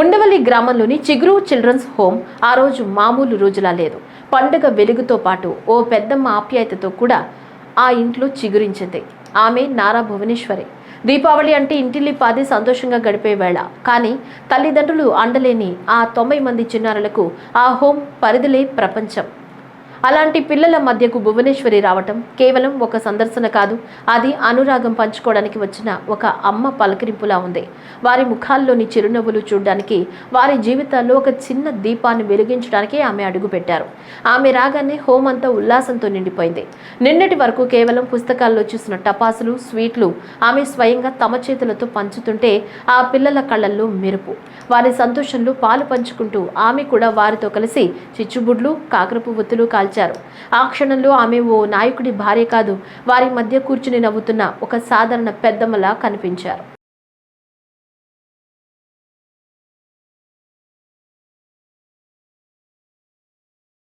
ఉండవల్లి గ్రామంలోని చిగురు children's home ఆ రోజు మామూలు రోజులా లేదు. పండుగ వెలుగుతో పాటు ఓ పెద్దమ్మ ఆప్యాయతతో కూడా ఆ ఇంట్లో చిగురించింది. ఆమె నారా భువనేశ్వరి. దీపావళి అంటే ఇంటిల్లి పాది సంతోషంగా గడిపే వేళ. కానీ తల్లిదండ్రులు అండలేని ఆ తొంభై మంది చిన్నారులకు ఆ హోమ్ పరిధిలే ప్రపంచం. అలాంటి పిల్లల మధ్యకు భువనేశ్వరి రావటం కేవలం ఒక సందర్శన కాదు. అది అనురాగం పంచుకోవడానికి వచ్చిన ఒక అమ్మ పలకరింపులా ఉంది. వారి ముఖాల్లోని చిరునవ్వులు చూడడానికి వారి జీవితాల్లో ఒక చిన్న దీపాన్ని వెలిగించడానికి ఆమె అడుగుపెట్టారు. ఆమె రాగానే హోమ్ అంతా ఉల్లాసంతో నిండిపోయింది. నిన్నటి వరకు కేవలం పుస్తకాల్లో చూసిన టపాసులు స్వీట్లు ఆమె స్వయంగా తమ చేతులతో పంచుతుంటే ఆ పిల్లల కళ్ళల్లో మెరుపు. వారి సంతోషంలో పాలు పంచుకుంటూ ఆమె కూడా వారితో కలిసి చిచ్చుబుడ్లు కాకరపు ఒత్తులు కాల్చారు ఆ క్షణంలో ఆమె ఓ నాయకుడి భార్య కాదు వారి మధ్య కూర్చుని నవ్వుతున్న ఒక సాధారణ పెద్దమ్మలా కనిపించారు.